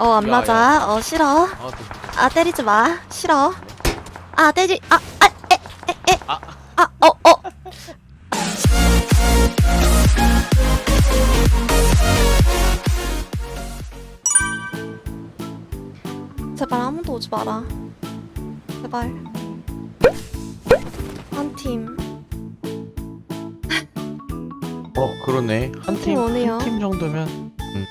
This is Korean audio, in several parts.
어, 안 야, 맞아. 어, 싫어. 아, 또, 아, 때리지 마. 싫어. 아, 때리, 아, 아, 에, 에, 에. 아. 아, 어, 어. 제발 아무도 오지 마라. 제발. 한 팀. 어, 그러네. 한 팀, 오네요. 한 팀 정도면, 음.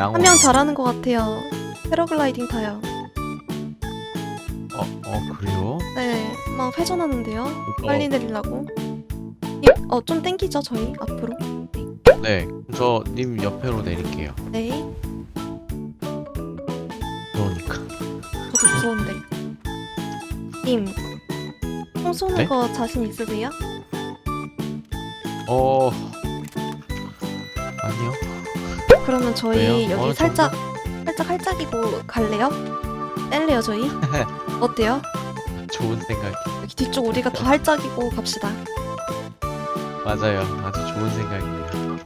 양호. 한 명 잘하는 것 같아요. 패러글라이딩 타요. 어, 어, 그래요? 네, 막 회전하는데요. 어, 빨리 내리려고. 님, 어, 좀 땡기죠, 저희 앞으로. 네, 저 님 옆으로 내릴게요. 네, 그러니까. 저도 무서운데. 님, 총 쏘는 네? 거 자신 있으세요? 어, 아니요. 그러면 저희 왜요? 여기 어느 살짝, 살짝 할짝이고 갈래요? 뗄래요, 저희? 어때요? 좋은 생각. 여기 뒤쪽 우리가 다 할짝이고 갑시다. 맞아요. 아주 좋은 생각이에요.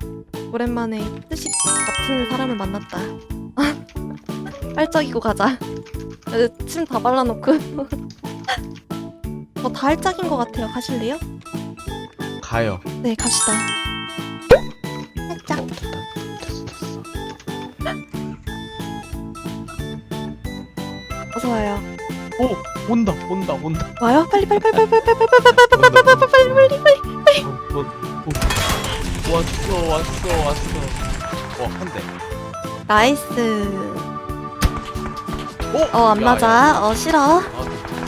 오랜만에 뜻이 같은 사람을 만났다. 할짝이고 가자. 침 다 발라놓고. 어, 다 할짝인 것 같아요. 가실래요? 가요. 네, 갑시다. 어서 와요. 오, 온다, 온다, 온다. 와요? 빨리 빨리 빨리 빨리 빨리 빨리 빨리 빨리 빨리 빨리 빨리 빨리 빨리. 어, 어, 어. 왔어, 왔어, 왔어. 어, 한 대. 나이스. 오! 어, 안 야, 맞아. 야. 어, 싫어. 아,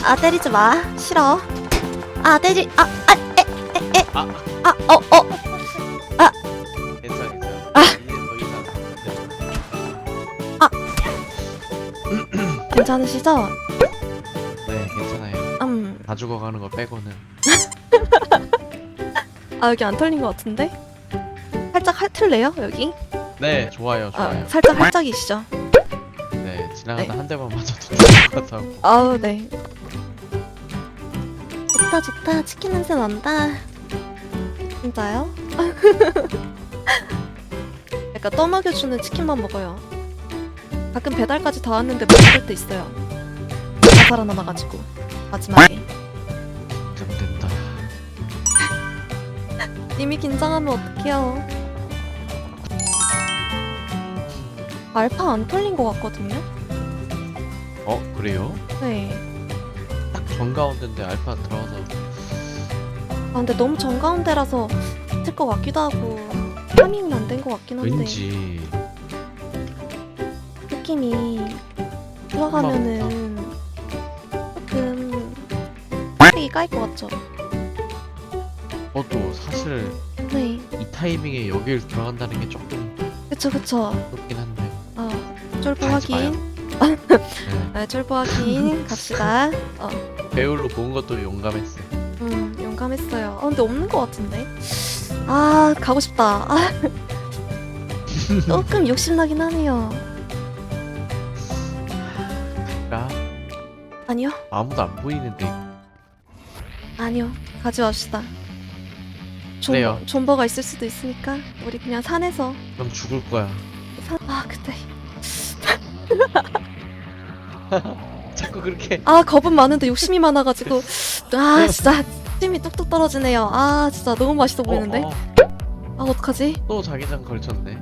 아, 때리지 마. 싫어. 아, 때리. 아, 아, 에, 에, 에. 아. 아, 어, 어. 괜찮으시죠? 네, 괜찮아요. 음. 다 죽어가는 거 빼고는. 아, 여기 안 털린 것 같은데? 살짝 핥을래요, 여기? 네, 좋아요, 아, 좋아요. 살짝 할짝이시죠? 네, 지나가다 네. 한 대만 맞아도 죽을 것 같아요. 아우, 네. 좋다, 좋다. 치킨 냄새 난다. 진짜요? 약간 떠먹여주는 치킨만 먹어요. 가끔 배달까지 다 왔는데 못 먹을 때 있어요. 다 살아남아가지고. 마지막에. 잘못됐다. 이미 긴장하면 어떡해요. 알파 안 털린 것 같거든요? 어, 그래요? 네. 딱 정가운데인데 알파 들어가서 아 근데 너무 정가운데라서 붙을 것 같기도 하고 타이밍은 안된 것 같긴 한데 왠지 느낌이 들어가면은 조금 되게 까일 것 같죠? 어또 사실 네. 이 타이밍에 여길 들어간다는 게 조금 그쵸 그쵸. 그렇긴 한데. 어 쫄보 가지. 확인 네. 아, 쫄보 확인? 갑시다. 어, 배울로 본 것도 용감했어요. 음 용감했어요. 아 근데 없는 것 같은데? 아 가고 싶다. 아 조금 욕심 나긴 하네요 아니요. 아무도 안 보이는데. 아니요. 가지 맙시다. 존, 그래요. 존버가 있을 수도 있으니까 우리 그냥 산에서. 그럼 죽을 거야. 산... 아 그때 자꾸 그렇게. 아 겁은 많은데 욕심이 많아가지고. 아 진짜 힘이 뚝뚝 떨어지네요. 아 진짜 너무 맛있어 보이는데? 어, 어, 아 어떡하지? 또 자기장 걸쳤네.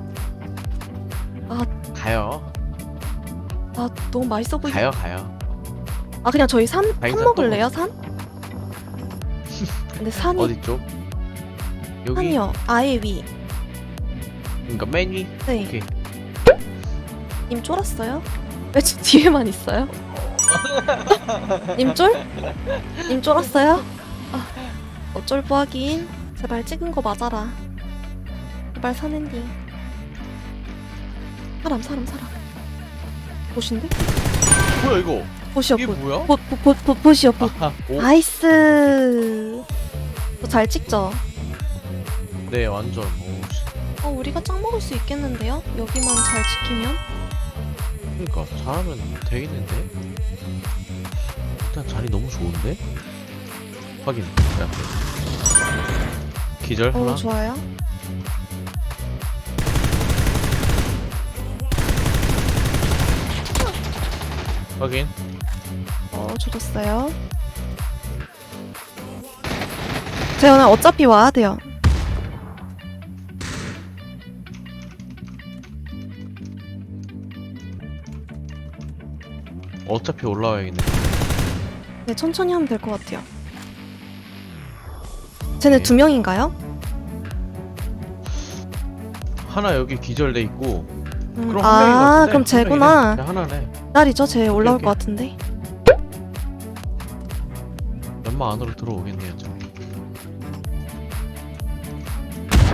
아. 가요. 아 너무 맛있어 보이 가요, 가요. 아 그냥 저희 산, 산 먹을래요 산? 근데 산이 어디 쪽? 여기. 산이요 아예 위 그러니까 맨 위. 네. 오케이. 님 쫄았어요? 왜 저 뒤에만 있어요? 님 쫄? 님 쫄았어요? 아, 어쩔 보 하긴 제발 찍은 거 맞아라 제발 사는디 사람 사람 사람 보신데? 뭐야 이거? 보시오 이게 보, 뭐야? 보, 보, 보, 보, 보시오 보 아하, 오. 나이스 저잘 찍죠? 네, 완전. 오, 씨. 어 우리가 짱 먹을 수 있겠는데요? 여기만 잘 지키면? 그러니까 잘하면 되겠는데? 일단 자리 너무 좋은데? 확인. 야. 기절 어 하나. 좋아요 확인 어, 조졌어요. 재현아 어차피 와야 돼요. 어차피 올라와야겠네 네, 천천히 하면 될 것 같아요. 쟤네 네. 두 명인가요? 하나 여기 기절돼 있고 음, 그럼 한 명인 것 아, 같은데? 그럼 한 쟤구나. 쟤 하나네 딸이죠? 쟤 올라올 오케이. 것 같은데. 연마 안으로 들어오겠네요 저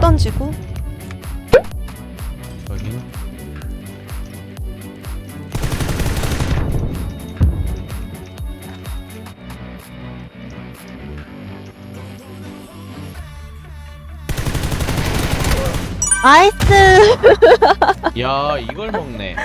던지고. 확인 나이스! 야 이걸 먹네